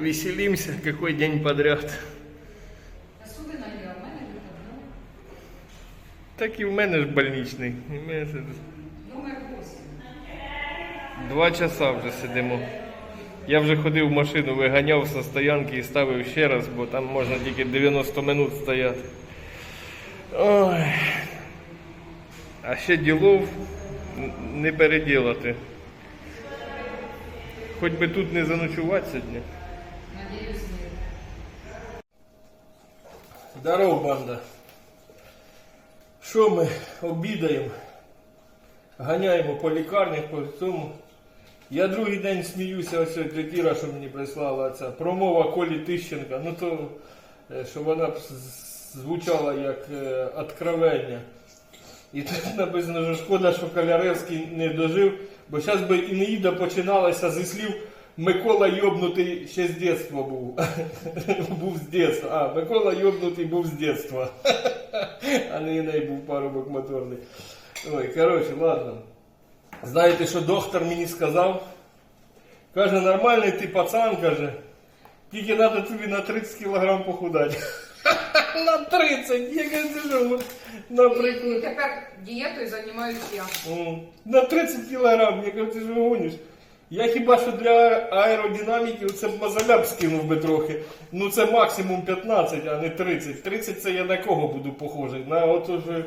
веселимся, какой день подряд. Так і в мене ж больничний. І ми це- Номер 8. Два часа вже сидимо. Я вже ходив в машину, виганяв з стоянки і ставив ще раз, бо там можна тільки 90 минут стояти. Ой. А ще ділов не переділати. Хоч би тут не заночувати сьогодні. Надіюсь, ні. Здорово, банда. Що ми обідаємо? Ганяємо по лікарнях, по цьому. Я другий день сміюся, ось ця Іра, що мені прислала ця промова Колі Тищенка. Ну то, е, що вона б звучала як е, откровення. І тут написано, що шкода, що Каляревський не дожив, бо зараз би Інеїда починалася зі слів Микола йобнутий ще з дитинства був. був з дитинства. А, Микола йобнутий був з дитинства. а не Іней був парубок моторний. Ой, коротше, ладно. Знаєте, що доктор мені сказав? Каже, нормальний ти пацан, каже. Тільки треба тобі на 30 кілограм похудати. на 30! Я кажу, наприклад. тепер дієтою займаюся я. На 30 кілограм, я кажу, ти ж гониш. Я хіба що для аеродинаміки це б мозоля скинув би трохи. Ну це максимум 15, а не 30. 30 це я на кого буду похожий? На от уже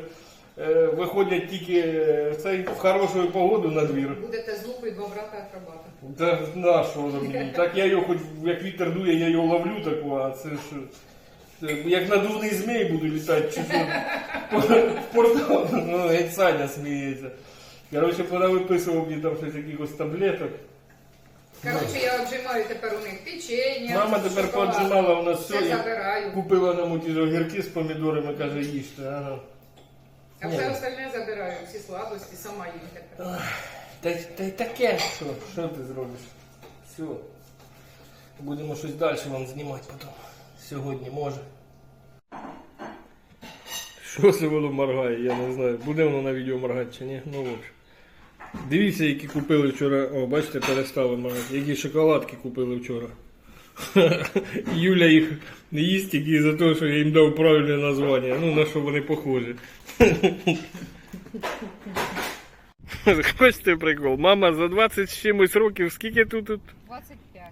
е, виходять тільки е, цей, в хорошу погоду на двір. Будете з лупою два брата акробата. Та на що мені? Так я його хоч як вітер дує, я його ловлю таку, а це ж. це Як надувний змій буду літати, чи що? В портал. Ну, геть Саня сміється. Коротше, вона виписував мені там щось якихось таблеток. Коротше, я отжимаю тепер у них печення. Мама тепер шоколад. поджимала у нас Все все. і забираю. Купила нам ті ж огірки з помідорами, каже, їжте. Ага. А все остальне забираю, всі сладості, сама їм тепер. Та, й- та й таке, що, що ти зробиш? Все. Будемо щось далі вам знімати потім. Сьогодні може. Що це воно моргає, я не знаю. Буде воно на відео моргати чи ні? Ну, в общем. Дивіться, які купили вчора. О, бачите, перестали моргати. Які шоколадки купили вчора. Юля їх не їсть тільки за те, що я їм дав правильне названня. Ну, на що вони похожі. Хочете прикол? Мама за 20 з чимось років, скільки тут? тут? 25.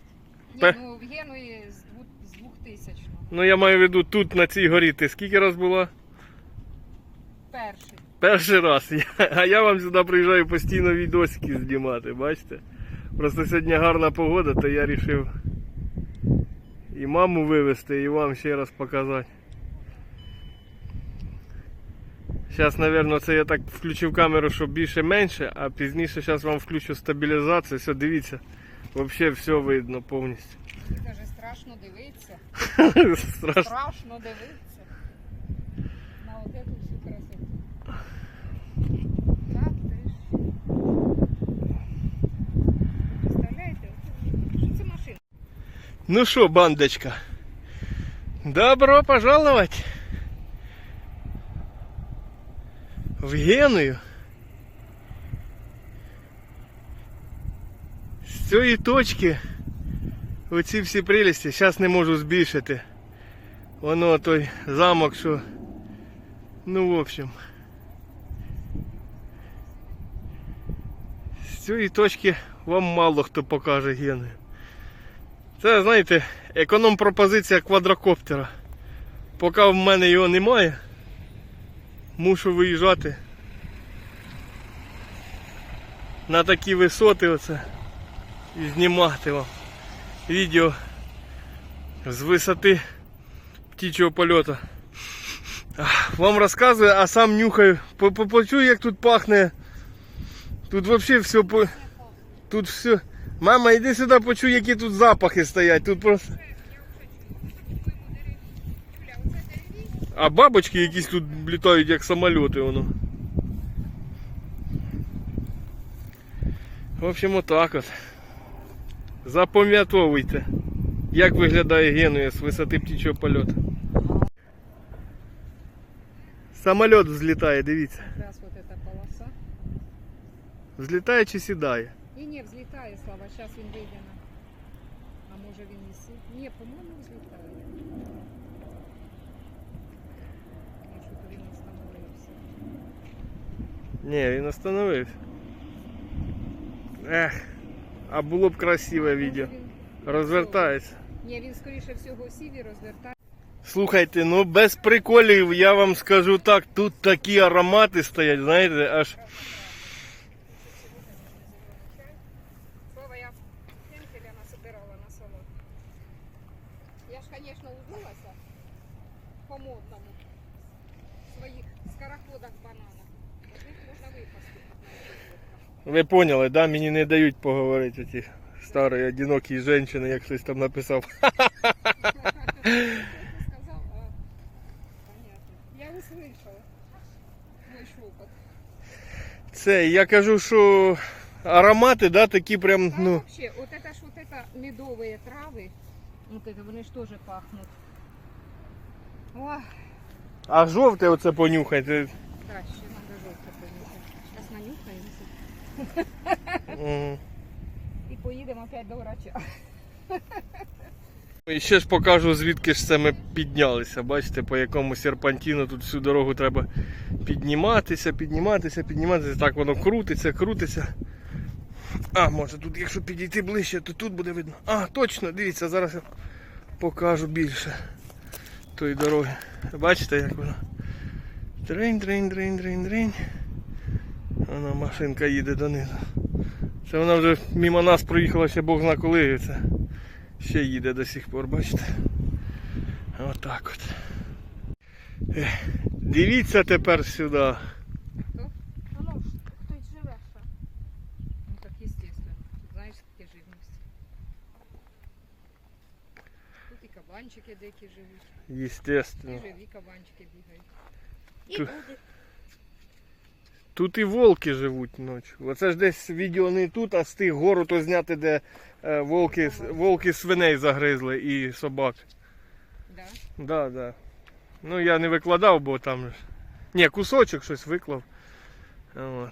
Пе- Ні, ну в Генуї з дву- з 2000 Ну я маю в виду тут на цій горі. Ти скільки раз була? Перший. Перший раз. Я- А я вам сюди приїжджаю постійно відосики знімати, бачите? Просто сьогодні гарна погода, то я вирішив і маму вивезти, і вам ще раз показати. Зараз, мабуть, це я так включив камеру, щоб більше-менше, а пізніше зараз вам включу стабілізацію. Все, дивіться. Взагалі все видно повністю. Каже, страшно дивитися. Страшно. Страшно дивитися. На от эту всю красоту. Так ти ж. Представляєте? Що це машина? Ну что, бандочка, добро пожаловать в Геную. З цієї точки оці всі прелісті, зараз не можу збільшити. Воно той замок, що. Ну, в общем. З цієї точки вам мало хто покаже Геную. Це, знаєте, економ-пропозиція квадрокоптера. Поки в мене його немає, мушу виїжджати на такі висоти оце і знімати вам відео з висоти птічого польоту. Вам розказую, а сам нюхаю. По- по- Почую, як тут пахне. Тут взагалі все. Тут все. Мама, йди сюди, почуй, які тут запахи стоять. Тут просто. А бабочки якісь тут літають, як самоліти воно. В общем, отак от. Запам'ятовуйте, як виглядає Генуя з висоти птічого польоту. Самоліт взлітає, дивіться. Якраз полоса. Взлітає чи сідає? І не взлітає, Слава, зараз він вийде на. А може він висить? Ні, по-моєму, взлітає. А що то він остановився. Ні, він остановився. Ех, а було б красиве відео. Розвертається. Ні, він скоріше всього сів і розвертає. Слухайте, ну без приколів я вам скажу так, тут такі аромати стоять, знаєте, аж. Слава, я насобирала на. Я ж, звісно, узнулася по-модному. В своїх скороходах бананах. Їх можна випасти. Ви поняли, да? Мені не дають поговорити оті старі одинокі жінки, як хтось там написав. Я услышала мой шепот. Це я кажу, що аромати, да, такі прям, А ну. вообще, вот это ж вот это медовые травы, вот это, вони ж тоже пахнут. Ох, А жовте оце понюхайте. да, ще надо жовте понюхати. Зараз нанюхаємося. Мгм. І поїдемо опять до врача. І ще ж покажу, звідки ж це ми піднялися. Бачите, по якому серпантіну тут всю дорогу треба підніматися, підніматися, підніматися. Так воно крутиться, крутиться. А, може тут, якщо підійти ближче, то тут буде видно. А, точно, дивіться, зараз я покажу більше тої дороги. Бачите, як воно? Дринь, дринь, дринь, дринь, дринь. Вона машинка їде донизу. Це вона вже мимо нас проїхала ще Бог зна коли. Це ще їде до сих пор, бачите? Отак от. Дивіться тепер сюди. Хто? А ну, хтось живе ще. Ну так естественно. Тут знаєш, такі живність. Тут і кабанчики деякі живуть. Естественно. І живі кабанчики бігають. І Тут- люди. Тут і волки живуть ночі. Оце ж десь відео не тут, а з тих гору то зняти, де е, волки, волки свиней загризли і собак. Да. Да, да. Ну я не викладав, бо там. ж- Ні, кусочок щось виклав. От.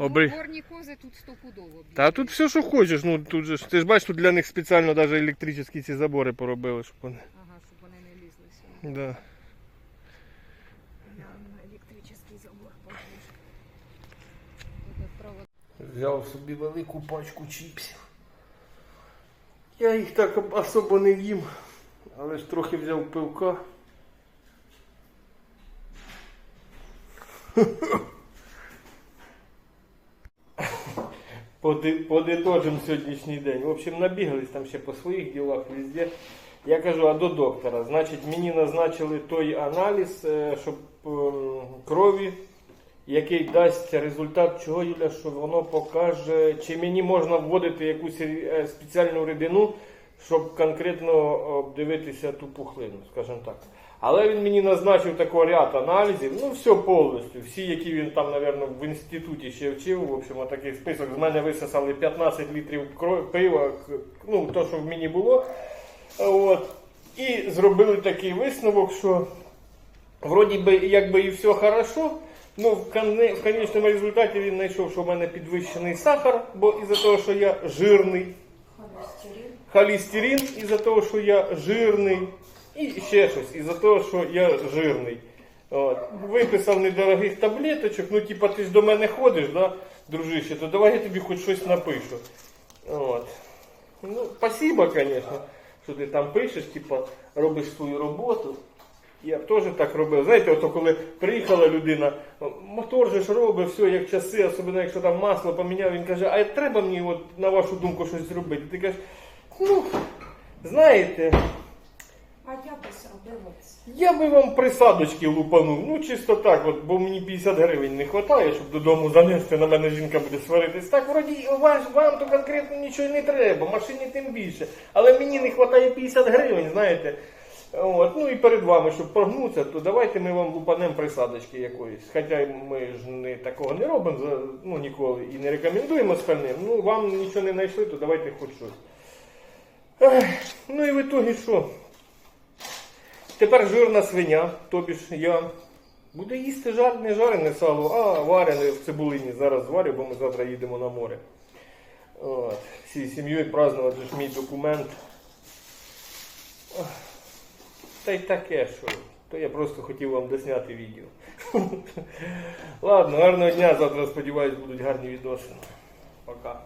Обри... Горні кози тут стопудово. Та тут все, що хочеш. Ну тут же ж. Ти ж бачиш, тут для них спеціально навіть електричні ці забори поробили, щоб вони. Ага, щоб вони не лізли сюди. Да. Електричний забор провод. Взяв собі велику пачку чіпсів. Я їх так особо не їм, але ж трохи взяв пивка. Подитожимо сьогоднішній день. В общем, набігались там ще по своїх ділах везде. Я кажу, а до доктора. Значить, мені назначили той аналіз, е, щоб ем, крові який дасть результат чого, Юля, що воно покаже, чи мені можна вводити якусь е, спеціальну рідину, щоб конкретно обдивитися ту пухлину, скажімо так. Але він мені назначив такий ряд аналізів, ну все повністю. Всі, які він там, напевно, в інституті ще вчив, в общем, такий список з мене висосали 15 літрів пива, ну, то, що в мені було. От. І зробили такий висновок, що вроді би якби і все хорошо, ну в, коне- результаті він знайшов, що в мене підвищений сахар, бо із-за того, що я жирний. Холестерин із-за того, що я жирний. І ще щось із-за того, що я жирний. От. Виписав недорогих таблеточок, ну типа ти ж до мене ходиш, да, дружище, то давай я тобі хоч щось напишу. От. Ну, спасибо, конечно, що ти там пишеш, типа, робиш свою роботу. Я б теж так робив. Знаєте, ото коли приїхала людина, мотор же ж робить, все як часи, особливо якщо там масло поміняв, він каже, а треба мені от, на вашу думку щось зробити? Ти кажеш, ну, знаєте, А я би зробила це. я би вам присадочки лупанув, ну чисто так, от, бо мені 50 гривень не вистачає, щоб додому занести, на мене жінка буде сваритись. Так, вроді, ваш, вам то конкретно нічого не треба, машині тим більше. Але мені не вистачає 50 гривень, знаєте. От, ну і перед вами, щоб прогнутися, то давайте ми вам лупанемо присадочки якоїсь. Хоча ми ж не такого не робимо за- ну, ніколи і не рекомендуємо остальним. Ну, вам нічого не знайшли, то давайте хоч щось. Ну і в ітогі що? Тепер жирна свиня, тобі ж я. Буде їсти жар, не жарене сало, а варене в цибулині. Зараз зварю, бо ми завтра їдемо на море. От, Всією сім'єю празднувати ж мій документ. Та й таке, що. То я просто хотів вам досняти відео. Ладно, гарного дня. Завтра сподіваюсь, будуть гарні відносини. Пока.